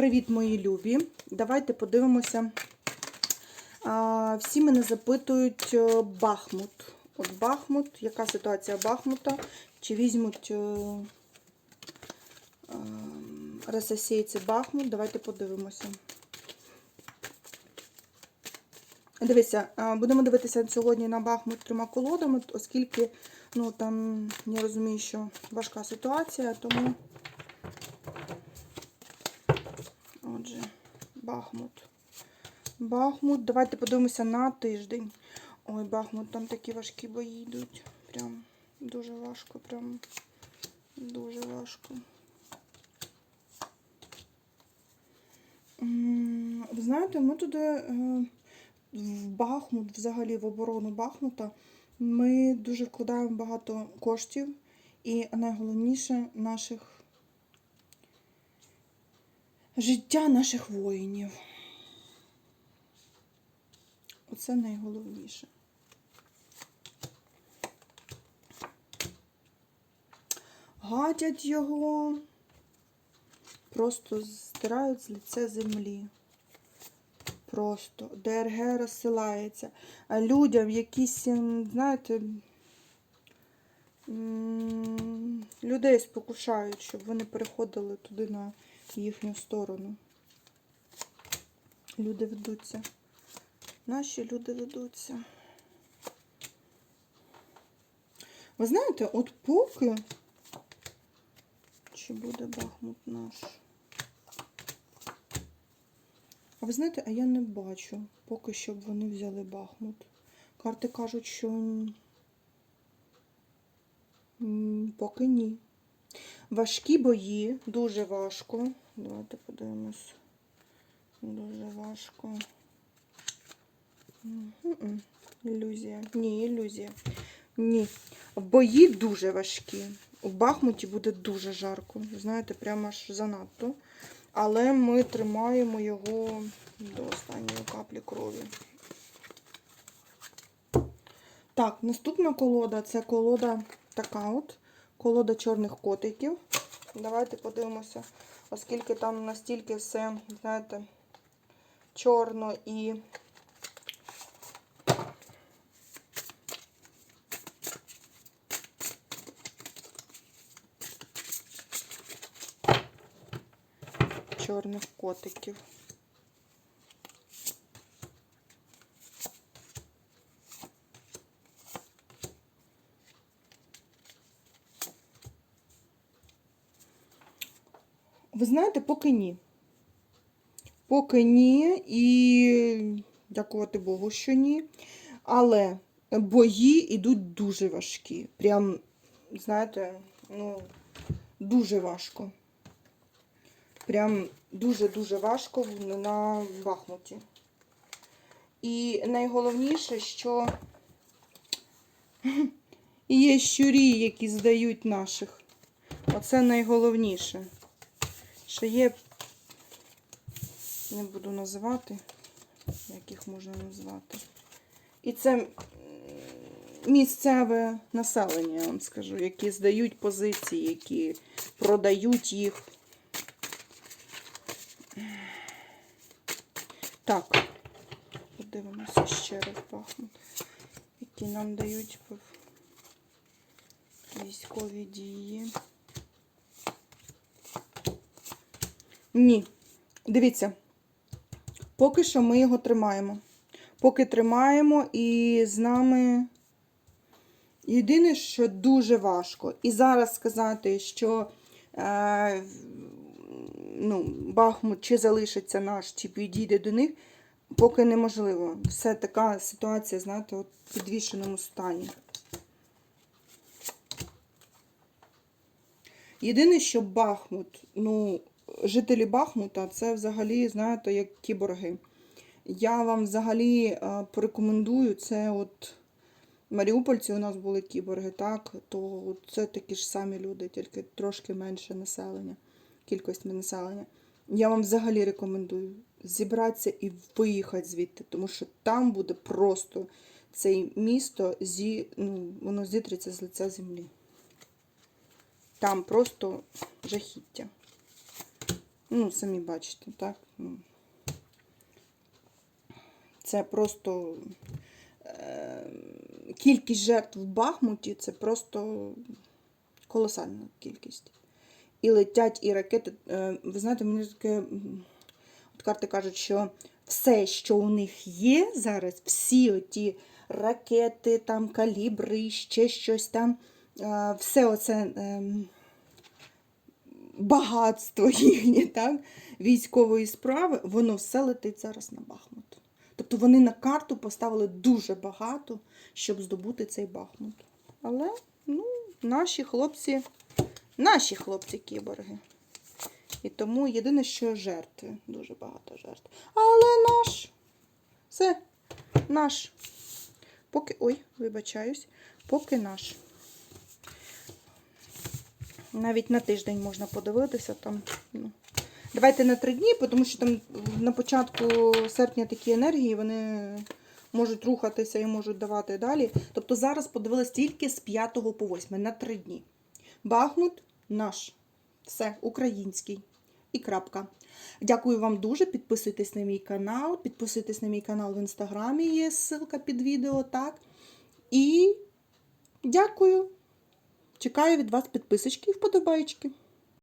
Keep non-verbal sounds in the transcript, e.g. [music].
Привіт, мої любі! Давайте подивимося. Всі мене запитують е, Бахмут. От Бахмут, яка ситуація Бахмута? Чи візьмуть е, е, рососійці Бахмут? Давайте подивимося. Дивіться, будемо дивитися сьогодні на Бахмут трьома колодами, оскільки ну, там я розумію, що важка ситуація, тому. Бахмут. Бахмут. Давайте подивимося на тиждень. Ой, Бахмут, там такі важкі бої йдуть. Прям дуже важко, прям дуже важко. Ви знаєте, ми туди е, в Бахмут, взагалі в оборону Бахмута, ми дуже вкладаємо багато коштів і найголовніше наших життя наших воїнів. Оце найголовніше. Гадять його, просто стирають з лиця землі. Просто ДРГ розсилається. А людям якісь, знаєте, людей спокушають, щоб вони переходили туди на їхню сторону. Люди ведуться. Наші люди ведуться. Ви знаєте, от поки чи буде Бахмут наш? А ви знаєте, а я не бачу поки що б вони взяли Бахмут. Карти кажуть, що поки ні. Важкі бої, дуже важко. Давайте подивимось. Дуже важко. Ілюзія. Ні, ілюзія. Ні. Бої дуже важкі. У Бахмуті буде дуже жарко. Знаєте, прямо аж занадто. Але ми тримаємо його до останньої каплі крові. Так, наступна колода це колода така от. Колода чорних котиків. Давайте подивимося, оскільки там настільки все, знаєте, чорно і чорних котиків. Ви знаєте, поки ні. Поки ні, і дякувати Богу, що ні. Але бої йдуть дуже важкі. Прям, знаєте, ну, дуже важко. Прям дуже-дуже важко на Бахмуті. І найголовніше, що [laughs] є щурі, які здають наших. Оце найголовніше. Що є, не буду називати, як їх можна назвати. І це місцеве населення, я вам скажу, які здають позиції, які продають їх. Так, подивимося ще раз Бахмут, які нам дають військові дії. Ні. Дивіться, поки що ми його тримаємо. Поки тримаємо, і з нами єдине, що дуже важко. І зараз сказати, що е, ну, Бахмут чи залишиться наш, чи підійде до них, поки неможливо. Все така ситуація, знаєте, от в підвішеному стані. Єдине, що Бахмут, ну, жителі Бахмута, це взагалі, знаєте, як кіборги. Я вам взагалі е, порекомендую це от Маріупольці у нас були кіборги, так, то це такі ж самі люди, тільки трошки менше населення, кількість населення. Я вам взагалі рекомендую зібратися і виїхати звідти, тому що там буде просто це місто, зі, ну, воно зітреться з лиця землі. Там просто жахіття. Ну, самі бачите, так? Ну. Це просто е, кількість жертв в Бахмуті це просто колосальна кількість. І летять і ракети. Е, ви знаєте, мені таке. От карти кажуть, що все, що у них є зараз, всі оті ракети, там, калібри, ще щось там, е, все оце. Багатство їхнє, так, військової справи, воно все летить зараз на Бахмут. Тобто вони на карту поставили дуже багато, щоб здобути цей Бахмут. Але ну, наші хлопці, наші хлопці кіборги. І тому єдине, що жертви, дуже багато жертв. Але наш, все, наш. Поки, ой, вибачаюсь, поки наш. Навіть на тиждень можна подивитися там. Ну. Давайте на три дні, тому що там на початку серпня такі енергії, вони можуть рухатися і можуть давати далі. Тобто зараз подивилась тільки з 5 по 8 на три дні. Бахмут наш. Все, український. І крапка. Дякую вам дуже. Підписуйтесь на мій канал. Підписуйтесь на мій канал в інстаграмі, є ссылка під відео, так. І дякую. Чекаю від вас підписочки і вподобайки.